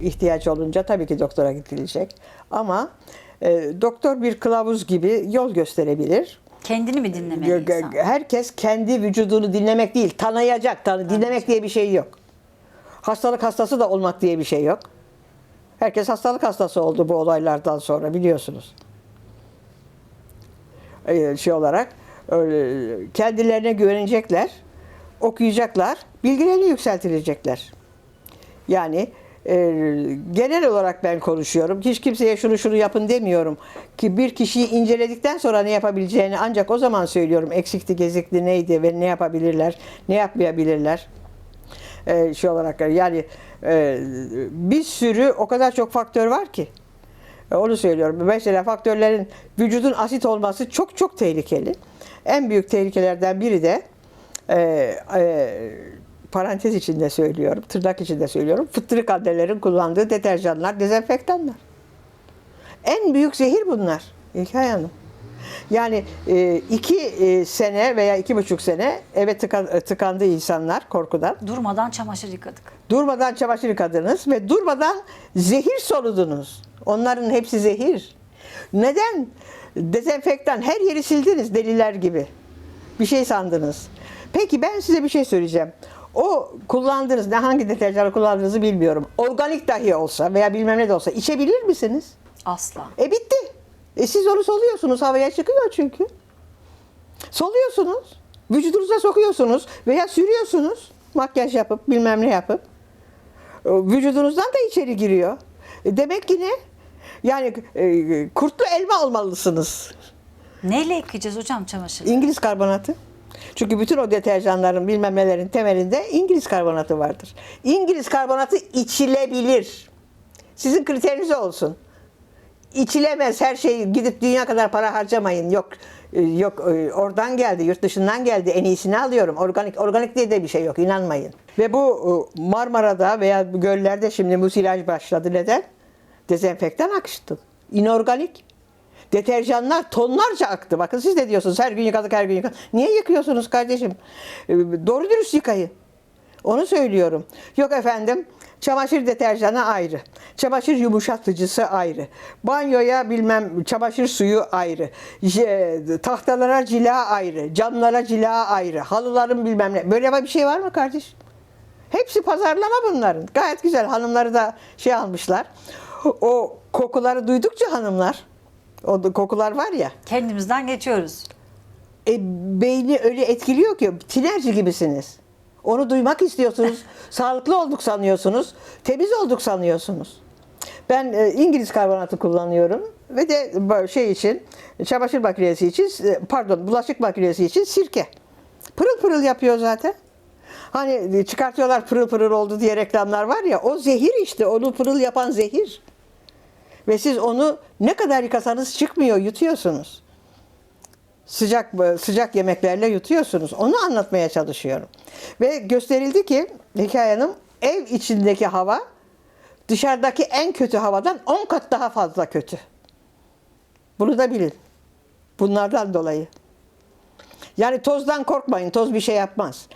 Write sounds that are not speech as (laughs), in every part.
İhtiyaç olunca tabii ki doktora gidilecek. Ama e, doktor bir kılavuz gibi yol gösterebilir. Kendini mi dinlemeli insan? Herkes kendi vücudunu dinlemek değil, tanıyacak. Tanı, dinlemek diye bir şey yok. Hastalık hastası da olmak diye bir şey yok. Herkes hastalık hastası oldu bu olaylardan sonra biliyorsunuz. Ee, şey olarak öyle, kendilerine güvenecekler, okuyacaklar, bilgilerini yükseltilecekler. Yani e, genel olarak ben konuşuyorum. Hiç kimseye şunu şunu yapın demiyorum. Ki bir kişiyi inceledikten sonra ne yapabileceğini ancak o zaman söylüyorum. Eksikti, gezikti, neydi ve ne yapabilirler, ne yapmayabilirler. E, şey olarak yani e, bir sürü o kadar çok faktör var ki. E, Onu söylüyorum. Mesela faktörlerin vücudun asit olması çok çok tehlikeli. En büyük tehlikelerden biri de e, e, parantez içinde söylüyorum, tırnak içinde söylüyorum. Fıttırık annelerin kullandığı deterjanlar, dezenfektanlar. En büyük zehir bunlar. İlkay Hanım. Yani e, iki e, sene veya iki buçuk sene eve tıka- tıkandı insanlar korkudan. Durmadan çamaşır yıkadık. Durmadan çamaşır yıkadınız ve durmadan zehir soludunuz. Onların hepsi zehir. Neden? Dezenfektan her yeri sildiniz deliler gibi. Bir şey sandınız. Peki ben size bir şey söyleyeceğim. O kullandığınız, ne hangi deterjanı kullandığınızı bilmiyorum. Organik dahi olsa veya bilmem ne de olsa içebilir misiniz? Asla. E bitti. E siz onu soluyorsunuz. Havaya çıkıyor çünkü. Soluyorsunuz. Vücudunuza sokuyorsunuz veya sürüyorsunuz. Makyaj yapıp bilmem ne yapıp. E, Vücudunuzdan da içeri giriyor. E demek ki ne? Yani e, kurtlu elma almalısınız. Neyle yıkayacağız hocam çamaşırı? İngiliz karbonatı. Çünkü bütün o deterjanların bilmem nelerin temelinde İngiliz karbonatı vardır. İngiliz karbonatı içilebilir. Sizin kriteriniz olsun. İçilemez her şey gidip dünya kadar para harcamayın. Yok e, yok e, oradan geldi, yurt dışından geldi. En iyisini alıyorum. Organik organik diye de bir şey yok. inanmayın. Ve bu e, Marmara'da veya bu göllerde şimdi musilaj başladı. Neden? Dezenfektan akıştı. İnorganik. Deterjanlar tonlarca aktı. Bakın siz de diyorsunuz her gün yıkadık her gün yıkadık. Niye yıkıyorsunuz kardeşim? E, Doğru dürüst yıkayın. Onu söylüyorum. Yok efendim çamaşır deterjanı ayrı. Çamaşır yumuşatıcısı ayrı. Banyoya bilmem çamaşır suyu ayrı. Tahtalara cila ayrı. Camlara cila ayrı. Halıların bilmem ne. Böyle bir şey var mı kardeş? Hepsi pazarlama bunların. Gayet güzel. Hanımları da şey almışlar. O kokuları duydukça hanımlar o da kokular var ya. Kendimizden geçiyoruz. E, beyni öyle etkiliyor ki tinerci gibisiniz. Onu duymak istiyorsunuz. (laughs) sağlıklı olduk sanıyorsunuz. Temiz olduk sanıyorsunuz. Ben e, İngiliz karbonatı kullanıyorum ve de şey için çamaşır makinesi için e, pardon bulaşık makinesi için sirke. Pırıl pırıl yapıyor zaten. Hani çıkartıyorlar pırıl pırıl oldu diye reklamlar var ya o zehir işte onu pırıl yapan zehir. Ve siz onu ne kadar yıkasanız çıkmıyor yutuyorsunuz sıcak sıcak yemeklerle yutuyorsunuz. Onu anlatmaya çalışıyorum. Ve gösterildi ki Hikaye Hanım ev içindeki hava dışarıdaki en kötü havadan 10 kat daha fazla kötü. Bunu da bilin. Bunlardan dolayı. Yani tozdan korkmayın. Toz bir şey yapmaz.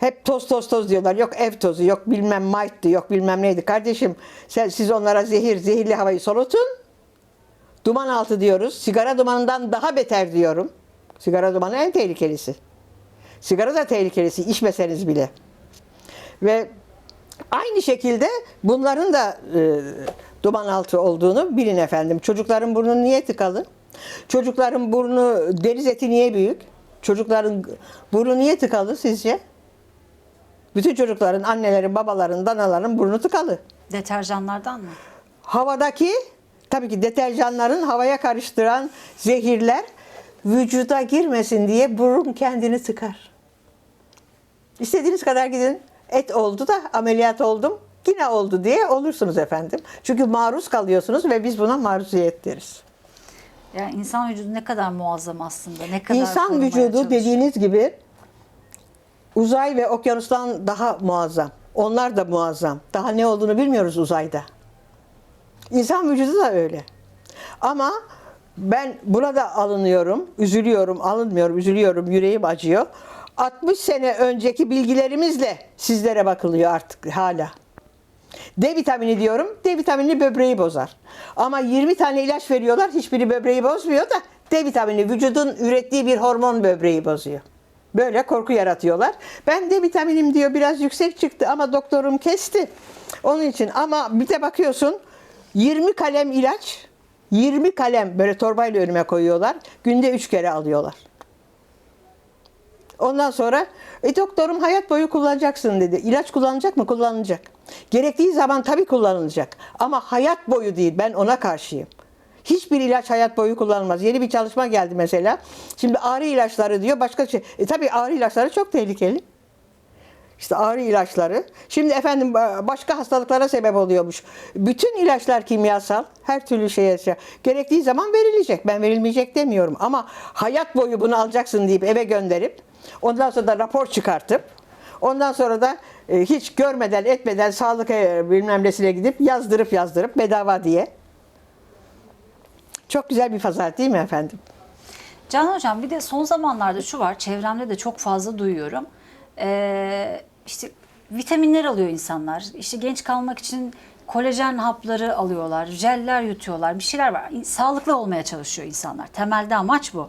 Hep toz toz toz diyorlar. Yok ev tozu, yok bilmem mayttı, yok bilmem neydi. Kardeşim sen, siz onlara zehir, zehirli havayı solutun. Duman altı diyoruz. Sigara dumanından daha beter diyorum. Sigara dumanı en tehlikelisi. Sigara da tehlikelisi içmeseniz bile. Ve aynı şekilde bunların da e, duman altı olduğunu bilin efendim. Çocukların burnu niye tıkalı? Çocukların burnu deniz eti niye büyük? Çocukların burnu niye tıkalı sizce? Bütün çocukların, annelerin, babaların, danaların burnu tıkalı Deterjanlardan mı? havadaki tabii ki deterjanların havaya karıştıran zehirler vücuda girmesin diye burun kendini tıkar. İstediğiniz kadar gidin. Et oldu da ameliyat oldum. Yine oldu diye olursunuz efendim. Çünkü maruz kalıyorsunuz ve biz buna maruziyet deriz. Yani insan vücudu ne kadar muazzam aslında. Ne kadar İnsan vücudu çalışıyor. dediğiniz gibi uzay ve okyanustan daha muazzam. Onlar da muazzam. Daha ne olduğunu bilmiyoruz uzayda. İnsan vücudu da öyle. Ama ben buna da alınıyorum, üzülüyorum, alınmıyorum, üzülüyorum, yüreğim acıyor. 60 sene önceki bilgilerimizle sizlere bakılıyor artık hala. D vitamini diyorum. D vitamini böbreği bozar. Ama 20 tane ilaç veriyorlar. Hiçbiri böbreği bozmuyor da D vitamini vücudun ürettiği bir hormon böbreği bozuyor. Böyle korku yaratıyorlar. Ben D vitaminim diyor biraz yüksek çıktı ama doktorum kesti. Onun için ama bir de bakıyorsun 20 kalem ilaç 20 kalem böyle torbayla önüme koyuyorlar. Günde 3 kere alıyorlar. Ondan sonra e, doktorum hayat boyu kullanacaksın dedi. İlaç kullanacak mı? Kullanılacak. Gerektiği zaman tabii kullanılacak. Ama hayat boyu değil. Ben ona karşıyım. Hiçbir ilaç hayat boyu kullanılmaz. Yeni bir çalışma geldi mesela. Şimdi ağrı ilaçları diyor başka şey. E tabii ağrı ilaçları çok tehlikeli. İşte ağrı ilaçları. Şimdi efendim başka hastalıklara sebep oluyormuş. Bütün ilaçlar kimyasal. Her türlü şeye şey- gerektiği zaman verilecek. Ben verilmeyecek demiyorum. Ama hayat boyu bunu alacaksın deyip eve gönderip ondan sonra da rapor çıkartıp ondan sonra da e, hiç görmeden etmeden sağlık e, bilmem nesine gidip yazdırıp yazdırıp bedava diye. Çok güzel bir pazar değil mi efendim? Canan Hocam bir de son zamanlarda şu var, çevremde de çok fazla duyuyorum. Ee, işte vitaminler alıyor insanlar. İşte genç kalmak için kolajen hapları alıyorlar, jeller yutuyorlar, bir şeyler var. Sağlıklı olmaya çalışıyor insanlar. Temelde amaç bu.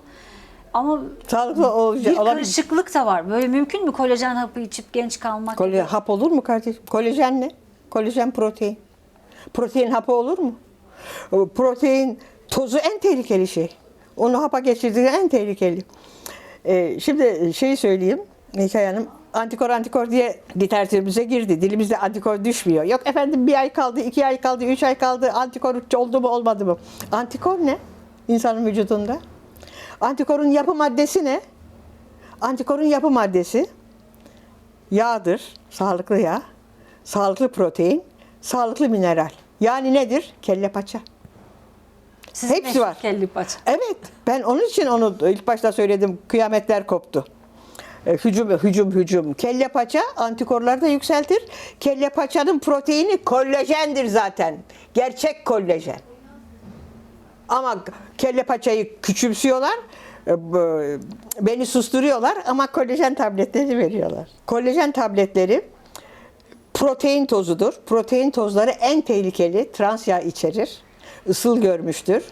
Ama Sağlıklı olacak. bir karışıklık da var. Böyle mümkün mü kolajen hapı içip genç kalmak? Kole, hap olur mu kardeşim? Kolajen ne? Kolajen protein. Protein hapı olur mu? Protein tozu en tehlikeli şey. Onu hapa geçirdiği en tehlikeli. Ee, şimdi şeyi söyleyeyim Hikaye Hanım. Antikor antikor diye literatürümüze girdi. Dilimizde antikor düşmüyor. Yok efendim bir ay kaldı, iki ay kaldı, üç ay kaldı. Antikor oldu mu olmadı mı? Antikor ne? İnsanın vücudunda. Antikorun yapı maddesi ne? Antikorun yapı maddesi yağdır, sağlıklı yağ, sağlıklı protein, sağlıklı mineral. Yani nedir? Kelle paça. Sizin hepsi var. kelli paça. Evet, ben onun için onu ilk başta söyledim. Kıyametler koptu. E, Hücum, hücum, hücum. Kelle paça antikorları da yükseltir. Kelle paçanın proteini kollajendir zaten. Gerçek kollajen. Ama kelle paçayı küçümsüyorlar. e, bu- Beni susturuyorlar ama kollajen tabletleri veriyorlar. Kollajen tabletleri protein tozudur. Protein tozları en tehlikeli trans yağ içerir. Isıl görmüştür.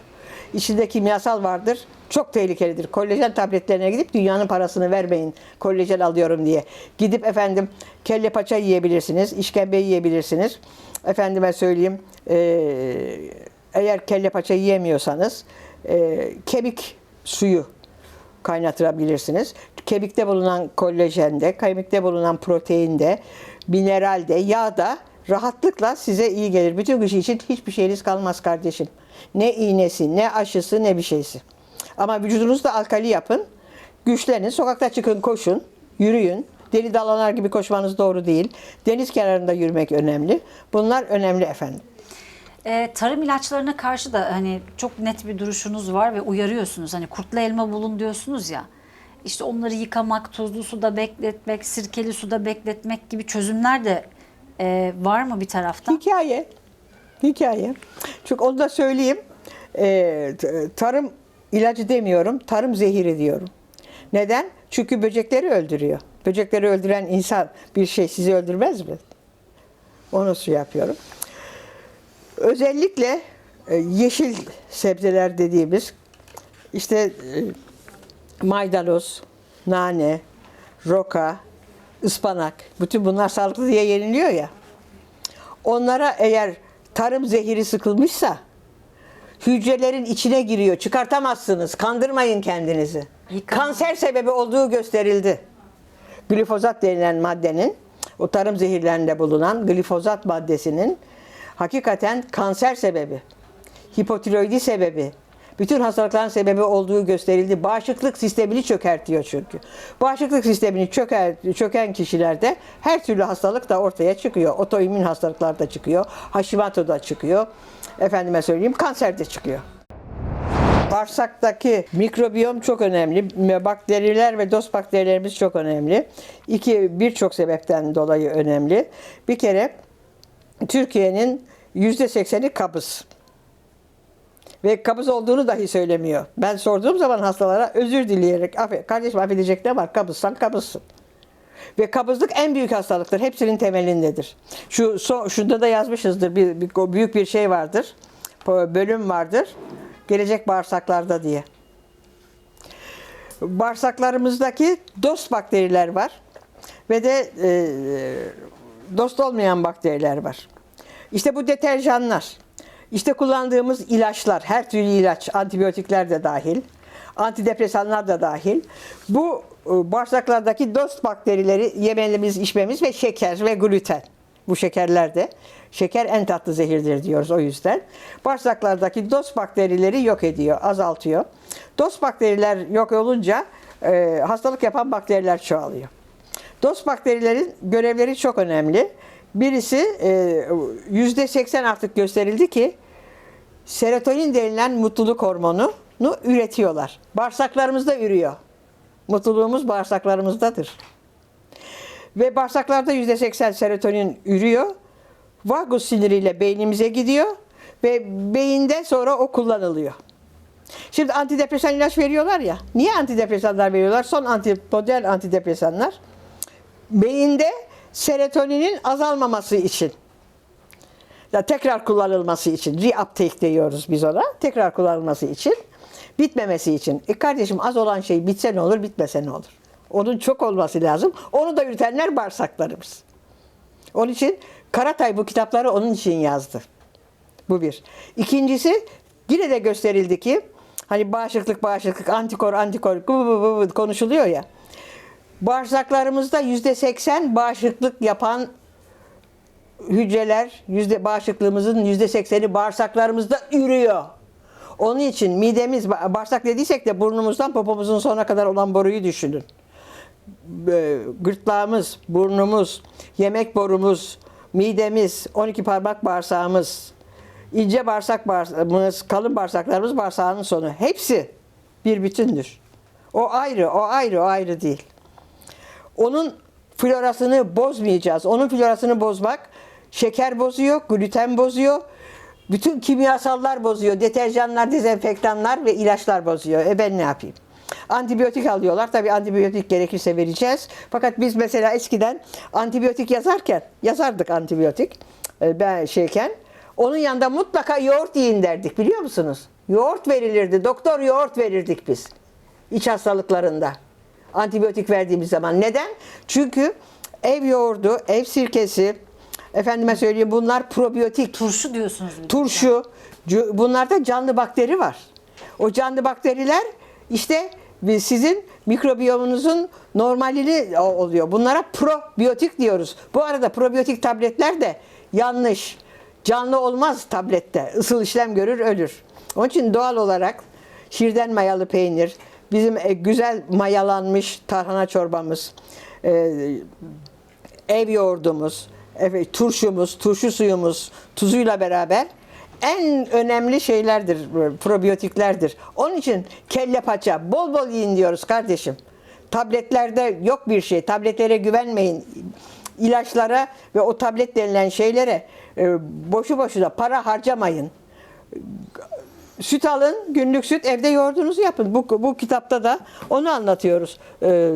İçinde kimyasal vardır. Çok tehlikelidir. Kollajen tabletlerine gidip dünyanın parasını vermeyin. Kollajen alıyorum diye. Gidip efendim kelle paça yiyebilirsiniz. işkembe yiyebilirsiniz. Efendime söyleyeyim eee, eğer kelle paça yiyemiyorsanız eee, kemik suyu kaynatabilirsiniz. Kemikte bulunan kolajende, kemikte bulunan proteinde, mineralde, yağda rahatlıkla size iyi gelir. Bütün kış için hiçbir şeyiniz kalmaz kardeşim. Ne iğnesi, ne aşısı, ne bir şeysi. Ama vücudunuzda alkali yapın. Güçlenin, sokakta çıkın, koşun, yürüyün. Deli dalanar gibi koşmanız doğru değil. Deniz kenarında yürümek önemli. Bunlar önemli efendim. Ee, tarım ilaçlarına karşı da hani çok net bir duruşunuz var ve uyarıyorsunuz. Hani kurtlu elma bulun diyorsunuz ya. İşte onları yıkamak, tuzlu suda bekletmek, sirkeli suda bekletmek gibi çözümler de e, var mı bir taraftan? Hikaye. Hikaye. Çünkü onu da söyleyeyim. T- tarım ilacı demiyorum, tarım zehiri diyorum. Neden? Çünkü böcekleri öldürüyor. Böcekleri öldüren insan bir şey sizi öldürmez mi? Onu su yapıyorum. Özellikle e, yeşil sebzeler dediğimiz işte e, maydanoz, nane, roka, ıspanak, bütün bunlar sağlıklı diye yeniliyor ya. Onlara eğer tarım zehiri sıkılmışsa hücrelerin içine giriyor. Çıkartamazsınız. Kandırmayın kendinizi. Kanser sebebi olduğu gösterildi. Glifozat denilen maddenin o tarım zehirlerinde bulunan glifozat maddesinin hakikaten kanser sebebi, hipotiroidi sebebi, bütün hastalıkların sebebi olduğu gösterildi. Bağışıklık sistemini çökertiyor çünkü. Bağışıklık sistemini çöker, çöken kişilerde her türlü hastalık da ortaya çıkıyor. Otoimmün hastalıklar da çıkıyor. Hashimoto da çıkıyor. Efendime söyleyeyim kanser de çıkıyor. Bağırsaktaki mikrobiyom çok önemli. Bakteriler ve dost bakterilerimiz çok önemli. İki birçok sebepten dolayı önemli. Bir kere Türkiye'nin yüzde sekseni kabız. Ve kabız olduğunu dahi söylemiyor. Ben sorduğum zaman hastalara özür dileyerek, "Affe- kardeşim affedecek ne var? Kabızsan kabızsın. Ve kabızlık en büyük hastalıktır. Hepsinin temelindedir. Şu son, şunda da yazmışızdır. Bir, bir- büyük bir şey vardır. Bölüm vardır. Gelecek bağırsaklarda diye. Bağırsaklarımızdaki dost bakteriler var. Ve de e, dost olmayan bakteriler var. İşte bu deterjanlar. İşte kullandığımız ilaçlar, her türlü ilaç, antibiyotikler de dahil, antidepresanlar da dahil. Bu e, bağırsaklardaki dost bakterileri yememiz, içmemiz ve şeker ve gluten. Bu şekerler de. Şeker en tatlı zehirdir diyoruz o yüzden. Bağırsaklardaki dost bakterileri yok ediyor, azaltıyor. Dost bakteriler yok olunca e, hastalık yapan bakteriler çoğalıyor. Dost bakterilerin görevleri çok önemli. Birisi e, yüzde seksen artık gösterildi ki serotonin denilen mutluluk hormonunu üretiyorlar. Bağırsaklarımızda ürüyor. Mutluluğumuz bağırsaklarımızdadır. Ve bağırsaklarda yüzde seksen serotonin ürüyor. Vagus siniriyle beynimize gidiyor ve beyinde sonra o kullanılıyor. Şimdi antidepresan ilaç veriyorlar ya. Niye antidepresanlar veriyorlar? Son anti, modern antidepresanlar beyinde serotoninin azalmaması için. Ya tekrar kullanılması için. Reuptake diyoruz biz ona. Tekrar kullanılması için. Bitmemesi için. E kardeşim az olan şey bitse ne olur, bitmese ne olur? Onun çok olması lazım. Onu da üretenler bağırsaklarımız. Onun için Karatay bu kitapları onun için yazdı. Bu bir. İkincisi yine de gösterildi ki hani bağışıklık bağışıklık antikor antikor bı bı bı konuşuluyor ya. Bağırsaklarımızda yüzde seksen bağışıklık yapan hücreler yüzde bağışıklığımızın yüzde sekseni bağırsaklarımızda ürüyor. Onun için midemiz ba- bağırsak dediysek de burnumuzdan popomuzun sonuna kadar olan boruyu düşünün. Gırtlağımız, burnumuz, yemek borumuz, midemiz, 12 parmak bağırsağımız, ince bağırsak bağırsağımız, kalın bağırsaklarımız bağırsağının sonu. Hepsi bir bütündür. O ayrı, o ayrı, o ayrı değil. Onun florasını bozmayacağız. Onun florasını bozmak şeker bozuyor, gluten bozuyor. Bütün kimyasallar bozuyor. Deterjanlar, dezenfektanlar ve ilaçlar bozuyor. E ben ne yapayım? Antibiyotik alıyorlar. Tabii antibiyotik gerekirse vereceğiz. Fakat biz mesela eskiden antibiyotik yazarken, yazardık antibiyotik e, ben şeyken. Onun yanında mutlaka yoğurt yiyin derdik biliyor musunuz? Yoğurt verilirdi. Doktor yoğurt verirdik biz. İç hastalıklarında antibiyotik verdiğimiz zaman. Neden? Çünkü ev yoğurdu, ev sirkesi, efendime söyleyeyim bunlar probiyotik. Turşu diyorsunuz bir. Turşu, bunlarda canlı bakteri var. O canlı bakteriler işte sizin mikrobiyomunuzun normalini oluyor. Bunlara probiyotik diyoruz. Bu arada probiyotik tabletler de yanlış. Canlı olmaz tablette. Isıl işlem görür, ölür. Onun için doğal olarak şirden mayalı peynir, bizim e, güzel mayalanmış tarhana çorbamız, e, ev yoğurdumuz, turşumuz, turşu suyumuz, tuzuyla beraber en önemli şeylerdir, e, probiyotiklerdir. Onun için kelle paça bol bol yiyin diyoruz kardeşim. Tabletlerde yok bir şey. Tabletlere güvenmeyin. İlaçlara ve o tablet denilen şeylere boşu boşuna para harcamayın. Süt alın, günlük süt, evde yoğurdunuzu yapın. Bu, bu kitapta da onu anlatıyoruz. Ee,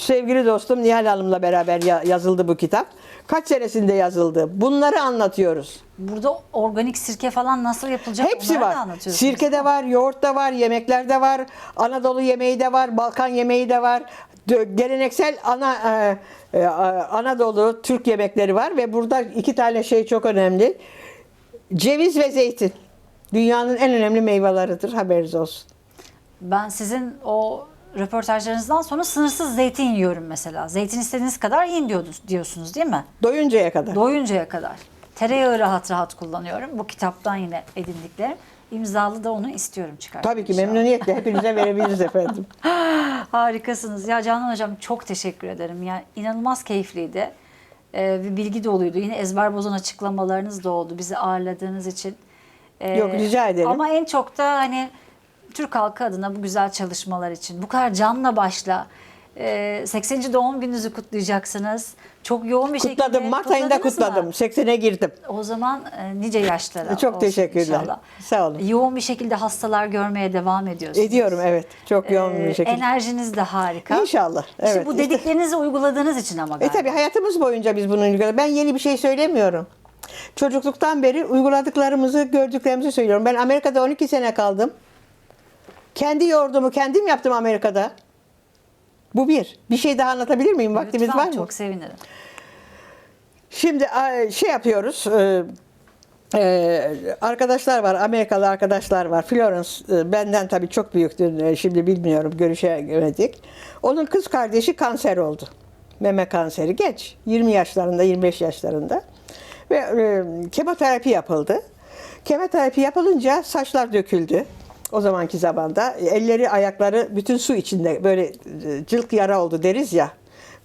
sevgili dostum Nihal Hanım'la beraber ya- yazıldı bu kitap. Kaç senesinde yazıldı? Bunları anlatıyoruz. Burada organik sirke falan nasıl yapılacak Hepsi da var. anlatıyorsunuz. Sirkede var, yoğurtta var, yemeklerde var. Anadolu yemeği de var, Balkan yemeği de var. Geleneksel ana e, e, Anadolu Türk yemekleri var ve burada iki tane şey çok önemli. Ceviz ve zeytin. Dünyanın en önemli meyveleridir. Haberiniz olsun. Ben sizin o röportajlarınızdan sonra sınırsız zeytin yiyorum mesela. Zeytin istediğiniz kadar yiyin diyordunuz, diyorsunuz değil mi? Doyuncaya kadar. Doyuncaya kadar. Tereyağı rahat rahat kullanıyorum. Bu kitaptan yine edindiklerim. İmzalı da onu istiyorum çıkartmak. Tabii ki inşallah. memnuniyetle hepinize (laughs) verebiliriz efendim. Harikasınız. Ya Canan Hocam çok teşekkür ederim. Yani inanılmaz keyifliydi. Ee, ve bilgi doluydu. Yine ezber bozan açıklamalarınız da oldu. Bizi ağırladığınız için. Ee, Yok, rica ederim. Ama en çok da hani Türk halkı adına bu güzel çalışmalar için bu kadar canla başla e, 80. doğum gününüzü kutlayacaksınız. Çok yoğun bir şekilde Kutladım. Mart ayında kutladınız mı? kutladım. 80'e girdim. O zaman e, nice yaşlara Çok teşekkürler. inşallah. Sağ olun. Yoğun bir şekilde hastalar görmeye devam ediyorsunuz. Ediyorum evet. Çok yoğun Ee, bir şekilde. Enerjiniz de harika. İnşallah. İşte Evet. bu İşte- dediklerinizi uyguladığınız için ama E galiba. tabi hayatımız boyunca biz bunu uyguladık. Ben yeni bir şey söylemiyorum. Çocukluktan beri uyguladıklarımızı, gördüklerimizi söylüyorum. Ben Amerika'da 12 sene kaldım. Kendi yoğurdumu kendim yaptım Amerika'da. Bu bir. Bir şey daha anlatabilir miyim? Vaktimiz Lütfen, var mı? çok sevinirim. Şimdi şey yapıyoruz. e, e, arkadaşlar var, Amerikalı arkadaşlar var. Florence e, benden tabii çok büyüktür. e, Şimdi bilmiyorum, görüşemedik. Onun kız kardeşi kanser oldu. Meme kanseri geç. 20 yaşlarında, 25 yaşlarında. Ve e, kemoterapi yapıldı. Kemoterapi yapılınca saçlar döküldü. O zamanki zamanda elleri, ayakları bütün su içinde böyle e, cılk yara oldu deriz ya.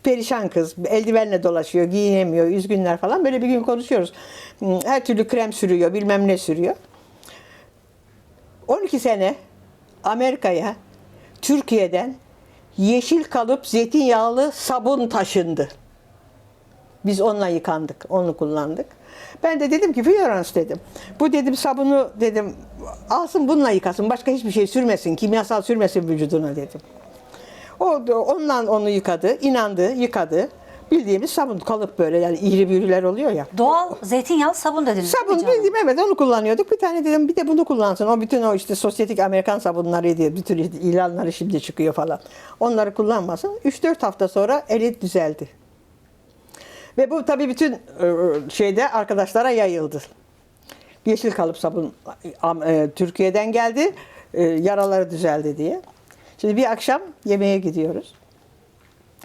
Perişan kız, eldivenle dolaşıyor, giyinemiyor, üzgünler falan. Böyle bir gün konuşuyoruz. Hmm, Her türlü krem sürüyor, bilmem ne sürüyor. 12 sene Amerika'ya Türkiye'den yeşil kalıp zeytinyağlı sabun taşındı. Biz onunla yıkandık, onu kullandık. Ben de dedim ki Florence dedim. Bu dedim sabunu dedim alsın bununla yıkasın. Başka hiçbir şey sürmesin, kimyasal sürmesin vücuduna dedim. O da ondan onu yıkadı, inandı, yıkadı. Bildiğimiz sabun kalıp böyle yani iri büyürüler oluyor ya. Doğal zeytinyağlı sabun dediniz. Sabun bildiğim evet onu kullanıyorduk. Bir tane dedim bir de bunu kullansın. O bütün o işte sosyetik Amerikan sabunları diye bütün ilanları şimdi çıkıyor falan. Onları kullanmasın. 3-4 hafta sonra eli düzeldi. Ve bu tabii bütün e, şeyde arkadaşlara yayıldı. Yeşil kalıp sabun e, Türkiye'den geldi. e, Yaraları düzeldi diye. Şimdi bir akşam yemeğe gidiyoruz.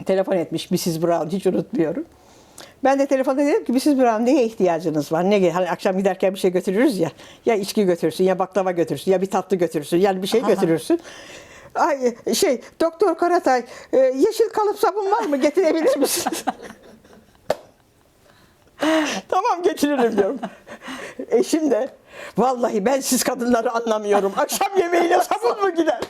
Telefon etmiş Mrs. Brown hiç unutmuyorum. Ben de telefonda dedim ki Mrs. Brown neye ihtiyacınız var? Ne hani akşam giderken bir şey götürürüz ya. Ya içki götürsün ya baklava götürsün ya bir tatlı götürsün yani bir şey (laughs) götürürsün. Ay şey Doktor Karatay e, yeşil kalıp sabun var mı getirebilir misiniz? (laughs) (laughs) tamam getiririm diyorum. Eşim de vallahi ben siz kadınları anlamıyorum. Akşam yemeğine sabun mu gider?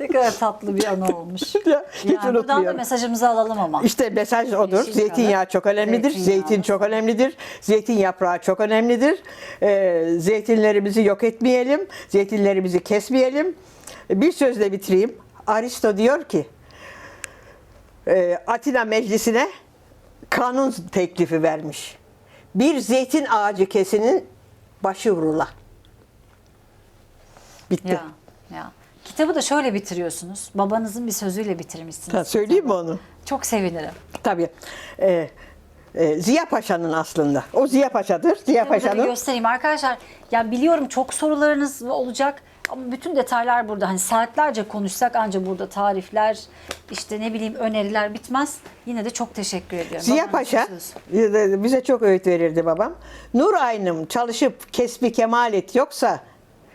Ne kadar tatlı bir anı olmuş. (laughs) Ya, hiç yani buradan da mesajımızı alalım ama. İşte mesaj odur. Yeşil Zeytinyağı kalıp, çok önemlidir. zeytinyağlı. Zeytin çok önemlidir. Zeytin yaprağı çok önemlidir. Ee, zeytinlerimizi yok etmeyelim. Zeytinlerimizi kesmeyelim. Bir sözle bitireyim. Aristo diyor ki e, Atina Meclisi'ne kanun teklifi vermiş. Bir zeytin ağacı kesinin başı vurula. Bitti. Ya, ya. Kitabı da şöyle bitiriyorsunuz. Babanızın bir sözüyle bitirmişsiniz. Ha, söyleyeyim mi onu? Çok sevinirim. Tabii. Ee, e, Ziya Paşa'nın aslında. O Ziya Paşa'dır. Ziya Kitabı Paşa'nın. göstereyim arkadaşlar. Ya biliyorum çok sorularınız olacak ama bütün detaylar burada. Hani saatlerce konuşsak ancak burada tarifler, işte ne bileyim öneriler bitmez. Yine de çok teşekkür ediyorum. Ziya Paşa sözü. bize çok öğüt verirdi babam. Nur aynım çalışıp kesbi kemal et yoksa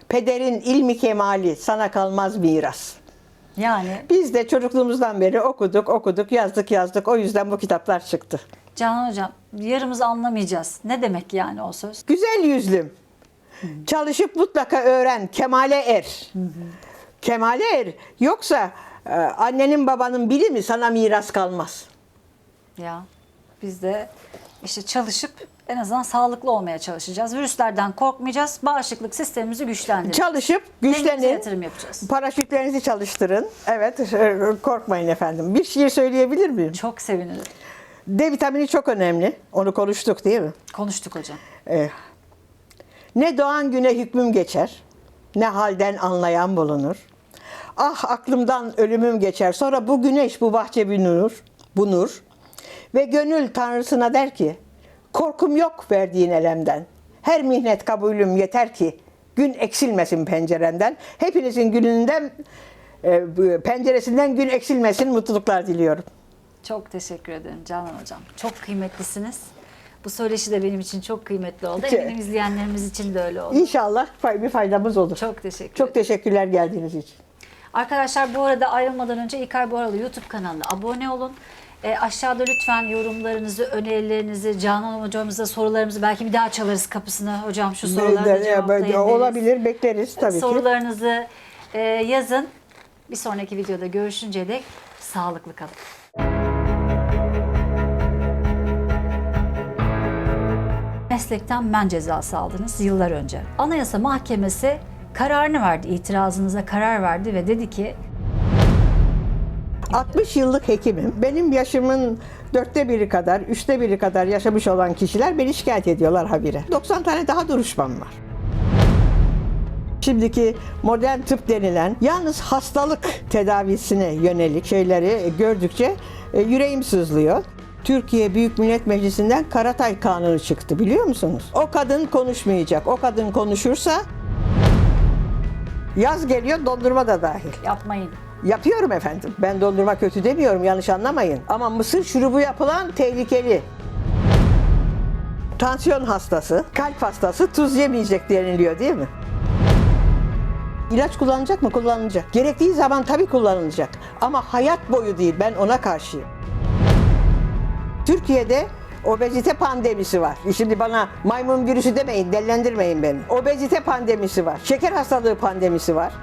pederin ilmi kemali sana kalmaz miras. Yani Biz de çocukluğumuzdan beri okuduk, okuduk, yazdık, yazdık. O yüzden bu kitaplar çıktı. Canan Hocam yarımızı anlamayacağız. Ne demek yani o söz? Güzel yüzlüm. Çalışıp mutlaka öğren, kemale er. Kemale er. Yoksa e, annenin babanın biri mi sana miras kalmaz. Ya biz de işte çalışıp en azından sağlıklı olmaya çalışacağız. Virüslerden korkmayacağız. Bağışıklık sistemimizi güçlendireceğiz. Çalışıp güçlenin. yatırım yapacağız. Paraşütlerinizi çalıştırın. Evet, e, korkmayın efendim. Bir şiir söyleyebilir miyim? Çok sevinirim. D vitamini çok önemli. Onu konuştuk değil mi? Konuştuk hocam. Eh. Ne doğan güne hükmüm geçer, ne halden anlayan bulunur. Ah aklımdan ölümüm geçer, sonra bu güneş bu bahçe bir nur, bu nur. Ve gönül tanrısına der ki, korkum yok verdiğin elemden. Her mihnet kabulüm yeter ki, gün eksilmesin pencerenden. Hepinizin gününden, e, penceresinden gün eksilmesin mutluluklar diliyorum. Çok teşekkür ederim Canan Hocam. Çok kıymetlisiniz. Bu söyleşi de benim için çok kıymetli oldu. Çok- Eminim izleyenlerimiz için de öyle oldu. İnşallah bir faydamız olur. Çok teşekkür Çok teşekkürler geldiğiniz için. Arkadaşlar bu arada ayrılmadan önce İlkay Boralı YouTube kanalına abone olun. E, aşağıda lütfen yorumlarınızı, önerilerinizi, Canan hocamıza sorularımızı belki bir daha çalarız kapısını. Hocam şu soruları da Böyle- cevaplayın. Olabilir, bekleriz tabii ki. Sorularınızı e, yazın. Bir sonraki videoda görüşünceye dek sağlıklı kalın. Meslekten men cezası aldınız yıllar önce. Anayasa Mahkemesi kararını verdi, itirazınıza karar verdi ve dedi ki 60 yıllık hekimim. Benim yaşımın dörtte biri kadar, üçte biri kadar yaşamış olan kişiler beni şikayet ediyorlar habire. 90 tane daha duruşmam var. Şimdiki modern tıp denilen yalnız hastalık tedavisine yönelik şeyleri gördükçe e, yüreğim sızlıyor. Türkiye Büyük Millet Meclisi'nden Karatay Kanunu çıktı biliyor musunuz? O kadın konuşmayacak. O kadın konuşursa yaz geliyor dondurma da dahil. yapmayın. Yapıyorum efendim. Ben dondurma kötü demiyorum yanlış anlamayın. Ama mısır şurubu yapılan tehlikeli. Tansiyon hastası, kalp hastası tuz yemeyecek deniliyor değil mi? İlaç kullanacak mı? Kullanılacak. Gerektiği zaman tabii kullanılacak. Ama hayat boyu değil. Ben ona karşıyım. Türkiye'de obezite pandemisi var. Şimdi bana maymun virüsü demeyin, dellendirmeyin beni. Obezite pandemisi var. Şeker hastalığı pandemisi var.